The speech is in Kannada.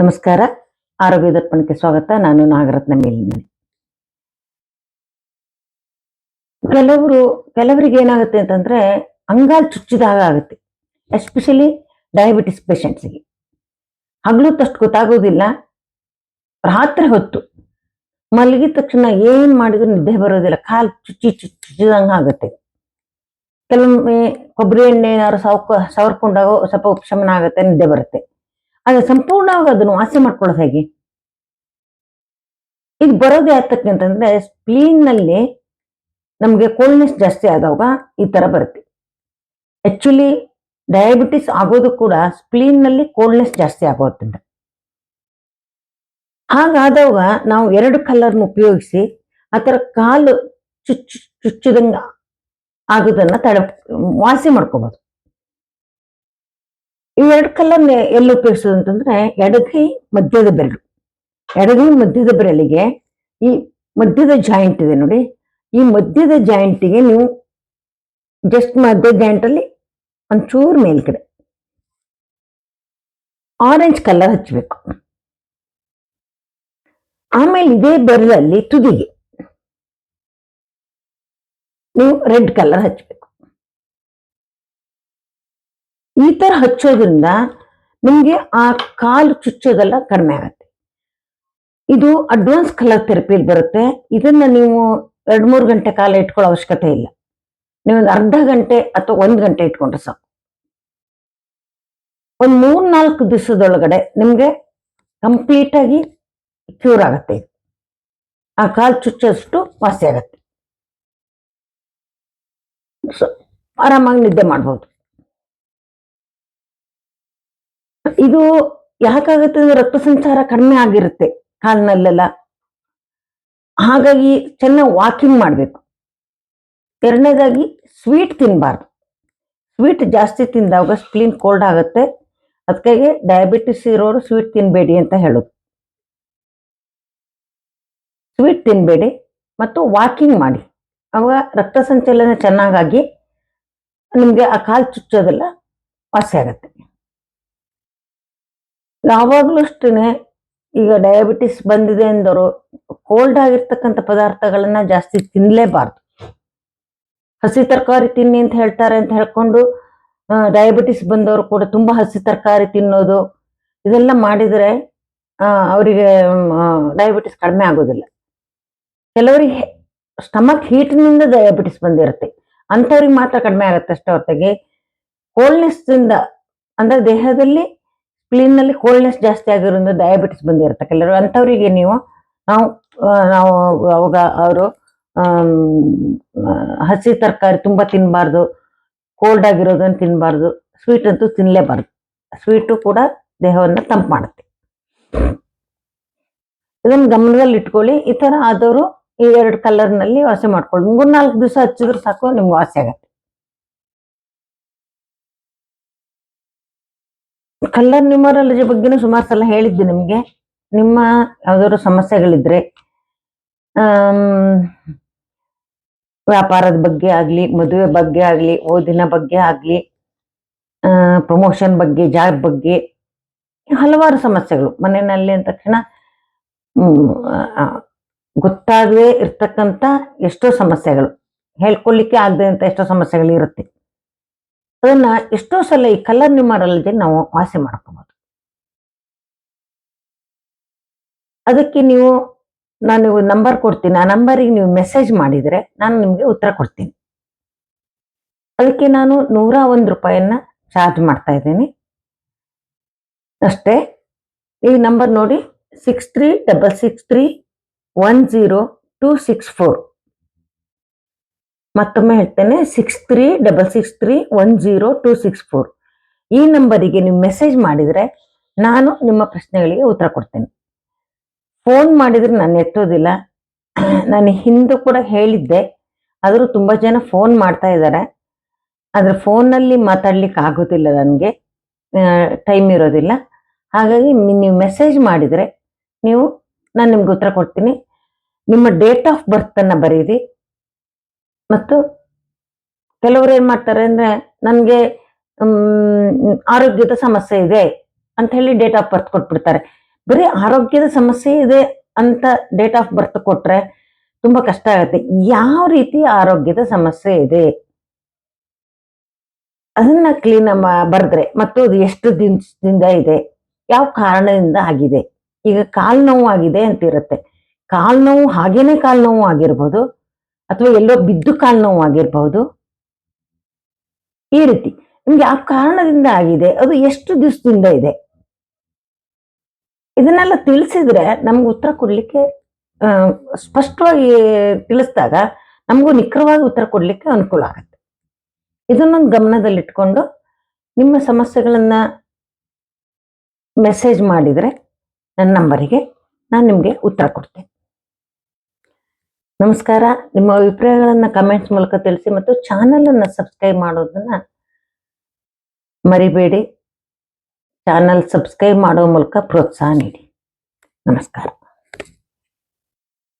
ನಮಸ್ಕಾರ. ಆರೋಗ್ಯ ದರ್ಪಣಕ್ಕೆ ಸ್ವಾಗತ. ನಾನು ನಾಗರತ್ನ ಮೇಲಿನ ಕೆಲವರು, ಕೆಲವರಿಗೆ ಏನಾಗುತ್ತೆ ಅಂತಂದ್ರೆ ಅಂಗಾಲ್ ಚುಚ್ಚಿದಾಗ ಆಗುತ್ತೆ. ಎಸ್ಪೆಷಲಿ ಡಯಾಬಿಟಿಸ್ ಪೇಷಂಟ್ಸ್ಗೆ ಹಗಲೊತ್ತಷ್ಟು ಗೊತ್ತಾಗೋದಿಲ್ಲ. ರಾತ್ರಿ ಹೊತ್ತು. ಮಲಗಿದ ತಕ್ಷಣ ಏನ್ ಮಾಡಿದ್ರು ನಿದ್ದೆ ಬರೋದಿಲ್ಲ. ಕಾಲು ಚುಚ್ಚಿ ಚುಚ್ಚಿದಂಗ ಆಗುತ್ತೆ. ಕೆಲವೊಮ್ಮೆ ಕೊಬ್ಬರಿ ಎಣ್ಣೆ ಏನಾದ್ರು ಸವರ್ಕೊಂಡಾಗ ಸ್ವಲ್ಪ ಉಪಶಮನ ಆಗುತ್ತೆ, ನಿದ್ದೆ ಬರುತ್ತೆ. ಆದ್ರೆ ಸಂಪೂರ್ಣವಾಗಿ ಅದನ್ನು ವಾಸಿ ಮಾಡ್ಕೊಳ್ಳೋದು ಹೇಗೆ? ಇದು ಬರೋದು ಯಾತಕ್ಕೆ ಅಂತಂದ್ರೆ ಸ್ಪ್ಲೀನ್ನಲ್ಲಿ ನಮಗೆ ಕೋಲ್ಡ್ನೆಸ್ ಜಾಸ್ತಿ ಆದಾಗ ಈ ತರ ಬರುತ್ತೆ. ಆಕ್ಚುಲಿ ಡಯಾಬಿಟಿಸ್ ಆಗೋದು ಕೂಡ ಸ್ಪ್ಲೀನ್ನಲ್ಲಿ ಕೋಲ್ಡ್ನೆಸ್ ಜಾಸ್ತಿ ಆಗೋದ್ರಿಂದ. ಹಾಗಾದಾಗ ನಾವು ಎರಡು ಕಲರ್ನ ಉಪಯೋಗಿಸಿ ಆ ಥರ ಕಾಲು ಚುಚ್ಚು ಚುಚ್ಚಿದಂಗ ಆಗೋದನ್ನ ತಡೆ ವಾಸಿ ಮಾಡ್ಕೋಬಹುದು ಈ ಎರಡು ಕಲರ್ ಎಲ್ಲಿ ಉಪಯೋಗಿಸೋದು ಅಂತಂದ್ರೆ ಎಡಗೈ ಮಧ್ಯದ ಬೆರಳು. ಎಡಗೈ ಮಧ್ಯದ ಬೆರಳಿಗೆ ಈ ಮಧ್ಯದ ಜಾಯಿಂಟ್ ಇದೆ ನೋಡಿ. ಈ ಮಧ್ಯದ ಜಾಯಿಂಟಿಗೆ ನೀವು ಜಸ್ಟ್ ಮಧ್ಯ ಜಾಯಿಂಟ್ ಅಲ್ಲಿ ಒಂಚೂರು ಮೇಲ್ಗಡೆ ಆರೆಂಜ್ ಕಲರ್ ಹಚ್ಚಬೇಕು ಆಮೇಲೆ ಇದೇ ಬೆರಳಲ್ಲಿ ತುದಿಗೆ ನೀವು ರೆಡ್ ಕಲರ್ ಹಚ್ಚಬೇಕು ಈ ತರ ಹಚ್ಚೋದ್ರಿಂದ ನಿಮಗೆ ಆ ಕಾಲು ಚುಚ್ಚೋದೆಲ್ಲ ಕಡಿಮೆ ಆಗುತ್ತೆ. ಇದು ಅಡ್ವಾನ್ಸ್ ಕಲರ್ ಥೆರಪಿಲಿ ಬರುತ್ತೆ. ಇದನ್ನ ನೀವು ಎರಡ್, ಮೂರು ಗಂಟೆ ಕಾಲ ಇಟ್ಕೊಳ್ಳೋ ಅವಶ್ಯಕತೆ ಇಲ್ಲ. ನೀವು ಒಂದು ಅರ್ಧ ಗಂಟೆ ಅಥವಾ ಒಂದು ಗಂಟೆ ಇಟ್ಕೊಂಡ್ರೆ ಸಾಕು. ಒಂದು ಮೂರ್, ನಾಲ್ಕು ದಿವಸದೊಳಗಡೆ ನಿಮಗೆ ಕಂಪ್ಲೀಟ್ ಆಗಿ ಕ್ಯೂರ್ ಆಗುತ್ತೆ ಆ ಕಾಲು ಚುಚ್ಚಷ್ಟು ವಾಸಿ ಆಗತ್ತೆ. ಸೊ ಆರಾಮಾಗಿ ನಿದ್ದೆ ಮಾಡ್ಬೋದು. ಇದು ಯಾಕಾಗುತ್ತೆ ಅಂದ್ರೆ ರಕ್ತ ಸಂಚಾರ ಕಡಿಮೆ ಆಗಿರುತ್ತೆ ಕಾಲಿನಲ್ಲೆಲ್ಲ. ಹಾಗಾಗಿ ಚೆನ್ನಾಗಿ ವಾಕಿಂಗ್ ಮಾಡಬೇಕು. ಎರಡನೇದಾಗಿ ಸ್ವೀಟ್ ತಿನ್ನಬಾರ್ದು ಸ್ವೀಟ್ ಜಾಸ್ತಿ ತಿಂದಾಗ ಸ್ಪ್ಲೀನ್ ಕೋಲ್ಡ್ ಆಗುತ್ತೆ. ಅದಕ್ಕಾಗಿ ಡಯಾಬಿಟಿಸ್ ಇರೋರು ಸ್ವೀಟ್ ತಿನ್ನಬೇಡಿ ಅಂತ ಹೇಳೋದು. ಸ್ವೀಟ್ ತಿನ್ನಬೇಡಿ ಮತ್ತು ವಾಕಿಂಗ್ ಮಾಡಿ. ಅವಾಗ ರಕ್ತ ಸಂಚಲನ ಚೆನ್ನಾಗಾಗಿ ನಿಮಗೆ ಆ ಕಾಲು ಚುಚ್ಚೋದೆಲ್ಲ ವಾಸಿ ಆಗತ್ತೆ. ಯಾವಾಗಲೂ ಅಷ್ಟೇ ಈಗ ಡಯಾಬಿಟಿಸ್ ಬಂದಿದೆ ಎಂದರು ಕೋಲ್ಡ್ ಆಗಿರ್ತಕ್ಕಂಥ ಪದಾರ್ಥಗಳನ್ನ ಜಾಸ್ತಿ ತಿನ್ನಲೇಬಾರ್ದು ಹಸಿ ತರಕಾರಿ ತಿನ್ನಿ ಅಂತ ಹೇಳ್ತಾರೆ ಅಂತ ಹೇಳ್ಕೊಂಡು ಡಯಾಬಿಟಿಸ್ ಬಂದವರು ಕೂಡ ತುಂಬಾ ಹಸಿ ತರಕಾರಿ ತಿನ್ನೋದು, ಇದೆಲ್ಲ ಮಾಡಿದರೆ ಅವರಿಗೆ ಡಯಾಬಿಟಿಸ್ ಕಡಿಮೆ ಆಗೋದಿಲ್ಲ. ಕೆಲವರಿಗೆ ಸ್ಟಮಕ್ ಹೀಟ್ನಿಂದ ಡಯಾಬಿಟಿಸ್ ಬಂದಿರುತ್ತೆ. ಅಂಥವ್ರಿಗೆ ಮಾತ್ರ ಕಡಿಮೆ ಆಗುತ್ತೆ ಅಷ್ಟೇ ಹೊರತಾಗಿ. ಕೋಲ್ಡ್ನೆಸ್ ಇಂದ ಅಂದ್ರೆ ದೇಹದಲ್ಲಿ ಸ್ಪ್ಲೀನ್ನಲ್ಲಿ ಕೋಲ್ಡ್ನೆಸ್ ಜಾಸ್ತಿ ಆಗಿರೋದ್ರಿಂದ ಡಯಾಬಿಟಿಸ್ ಬಂದಿರುತ್ತೆ. ಕೆಲವರು ಅಂಥವರಿಗೆ ನೀವು, ನಾವು ನಾವು ಅವಾಗ ಅವರು ಹಸಿ ತರಕಾರಿ ತುಂಬಾ ತಿನ್ನಬಾರ್ದು ಕೋಲ್ಡ್ ಆಗಿರೋದನ್ನು ತಿನ್ನಬಾರ್ದು ಸ್ವೀಟ್ ಅಂತೂ ತಿನ್ನಲೇಬಾರ್ದು ಸ್ವೀಟು ಕೂಡ ದೇಹವನ್ನು ತಂಪು ಮಾಡುತ್ತೆ. ಇದನ್ನು ಗಮನದಲ್ಲಿ ಇಟ್ಕೊಳ್ಳಿ. ಈ ತರ ಆದವರು ಈ ಎರಡು ಕಲರ್ನಲ್ಲಿ ವಾಸಿ ಮಾಡ್ಕೊಳ್ಳಿ. ಮೂರ್ನಾಲ್ಕು ದಿವಸ ಹಚ್ಚಿದ್ರೆ ಸಾಕು, ನಿಮ್ಗೆ ವಾಸಿ ಆಗತ್ತೆ. ಕಲರ್ ನ್ಯೂಮರಾಲಜಿ ಬಗ್ಗೆನೂ ಸುಮಾರು ಸಲ ಹೇಳಿದ್ದೆ ನಿಮಗೆ. ನಿಮ್ಮ ಯಾವ್ದಾದ್ರು ಸಮಸ್ಯೆಗಳಿದ್ರೆ ವ್ಯಾಪಾರದ ಬಗ್ಗೆ ಆಗಲಿ, ಮದುವೆ ಬಗ್ಗೆ ಆಗ್ಲಿ, ಓದಿನ ಬಗ್ಗೆ ಆಗ್ಲಿ ಪ್ರಮೋಷನ್ ಬಗ್ಗೆ ಜಾಬ್ ಬಗ್ಗೆ ಹಲವಾರು ಸಮಸ್ಯೆಗಳು. ಮನೆಯಲ್ಲಿ ಅಂದ ತಕ್ಷಣ ಗೊತ್ತಾಗದೇ ಇರ್ತಕ್ಕಂಥ ಎಷ್ಟೋ ಸಮಸ್ಯೆಗಳು. ಹೇಳ್ಕೊಳ್ಳಿಕ್ಕೆ ಆಗದೆ ಅಂತ ಎಷ್ಟೋ ಸಮಸ್ಯೆಗಳು ಇರುತ್ತೆ ಅದನ್ನ ಎಷ್ಟೋ ಸಲ ಈ ಕಲರ್ ನಿಮ್ಮರಲ್ಲದೆ ನಾವು ವಾಸಿ ಮಾಡ್ಕೋಬಹುದು ಅದಕ್ಕೆ ನೀವು, ನಾನು ನಂಬರ್ ಕೊಡ್ತೀನಿ. ಆ ನಂಬರಿಗೆ ನೀವು ಮೆಸೇಜ್ ಮಾಡಿದರೆ ನಾನು ನಿಮಗೆ ಉತ್ತರ ಕೊಡ್ತೀನಿ. ಅದಕ್ಕೆ ನಾನು ನೂರ ಒಂದು ರೂಪಾಯಿಯನ್ನ ಚಾರ್ಜ್ ಮಾಡ್ತಾ ಇದ್ದೀನಿ. ಅಷ್ಟೇ, ಈ ನಂಬರ್ ನೋಡಿ six three double six three one zero two six four ಮತ್ತೊಮ್ಮೆ ಹೇಳ್ತೇನೆ six three double six three one zero two six four ಈ ನಂಬರಿಗೆ ನೀವು ಮೆಸೇಜ್ ಮಾಡಿದರೆ ನಾನು ನಿಮ್ಮ ಪ್ರಶ್ನೆಗಳಿಗೆ ಉತ್ತರ ಕೊಡ್ತೇನೆ. ಫೋನ್ ಮಾಡಿದರೆ ನಾನು ಎತ್ತೋದಿಲ್ಲ. ನಾನು ಹಿಂದೆ ಕೂಡ ಹೇಳಿದ್ದೆ. ಆದರೂ ತುಂಬ ಜನ ಫೋನ್ ಮಾಡ್ತಾ ಇದ್ದಾರೆ. ಆದರೆ ಫೋನಲ್ಲಿ ಮಾತಾಡ್ಲಿಕ್ಕೆ ಆಗೋದಿಲ್ಲ ನನಗೆ. ಟೈಮ್ ಇರೋದಿಲ್ಲ. ಹಾಗಾಗಿ ನೀವು ಮೆಸೇಜ್ ಮಾಡಿದರೆ ನೀವು, ನಾನು ನಿಮ್ಗೆ ಉತ್ತರ ಕೊಡ್ತೀನಿ. ನಿಮ್ಮ ಡೇಟ್ ಆಫ್ ಬರ್ತನ್ನು ಬರೀರಿ ಮತ್ತು ಕೆಲವರು ಏನು ಮಾಡ್ತಾರೆ ಅಂದ್ರೆ, ನನಗೆ ಆರೋಗ್ಯದ ಸಮಸ್ಯೆ ಇದೆ ಅಂತ ಹೇಳಿ ಡೇಟ್ ಆಫ್ ಬರ್ತ್ ಕೊಟ್ಬಿಡ್ತಾರೆ. ಬರೀ ಆರೋಗ್ಯದ ಸಮಸ್ಯೆ ಇದೆ ಅಂತ ಡೇಟ್ ಆಫ್ ಬರ್ತ್ ಕೊಟ್ರೆ ತುಂಬಾ ಕಷ್ಟ ಆಗುತ್ತೆ. ಯಾವ ರೀತಿ ಆರೋಗ್ಯದ ಸಮಸ್ಯೆ ಇದೆ? ಅದನ್ನ ಕ್ಲೀನ್ ಬರೆದ್ರೆ ಮತ್ತು ಅದು ಎಷ್ಟು ದಿನದಿಂದ ಇದೆ? ಯಾವ ಕಾರಣದಿಂದ ಆಗಿದೆ? ಈಗ ಕಾಲ್ ನೋವು ಆಗಿದೆ ಅಂತ ಇರುತ್ತೆ ಕಾಲ್ ನೋವು ಹಾಗೇನೆ ಕಾಲ್ ನೋವು ಆಗಿರ್ಬೋದು. ಅಥವಾ ಎಲ್ಲೋ ಬಿದ್ದು ಕಾಲು ನೋವು ಆಗಿರ್ಬಹುದು? ಈ ರೀತಿ. ನಿಮ್ಗೆ ಆ ಕಾರಣದಿಂದ ಆಗಿದೆ. ಅದು ಎಷ್ಟು ದಿವಸದಿಂದ ಇದೆ? ಇದನ್ನೆಲ್ಲ ತಿಳಿಸಿದ್ರೆ ನಮ್ಗೆ ಉತ್ತರ ಕೊಡ್ಲಿಕ್ಕೆ ಸ್ಪಷ್ಟವಾಗಿ ತಿಳಿಸಿದಾಗ ನಮಗೂ ನಿಖರವಾಗಿ ಉತ್ತರ ಕೊಡ್ಲಿಕ್ಕೆ ಅನುಕೂಲ ಆಗುತ್ತೆ. ಇದನ್ನೊಂದು ಗಮನದಲ್ಲಿಟ್ಕೊಂಡು ನಿಮ್ಮ ಸಮಸ್ಯೆಗಳನ್ನ ಮೆಸೇಜ್ ಮಾಡಿದರೆ ನನ್ನ ನಂಬರಿಗೆ ನಾನು ನಿಮಗೆ ಉತ್ತರ ಕೊಡ್ತೇನೆ. ನಮಸ್ಕಾರ. ನಿಮ್ಮ ಅಭಿಪ್ರಾಯಗಳನ್ನು ಕಮೆಂಟ್ಸ್ ಮೂಲಕ ತಿಳಿಸಿ ಮತ್ತು ಚಾನಲ್ ಅನ್ನು ಸಬ್ಸ್ಕ್ರೈಬ್ ಮಾಡೋದನ್ನ ಮರಿಬೇಡಿ. ಚಾನಲ್ ಸಬ್ಸ್ಕ್ರೈಬ್ ಮಾಡೋ ಮೂಲಕ ಪ್ರೋತ್ಸಾಹ ನೀಡಿ. ನಮಸ್ಕಾರ.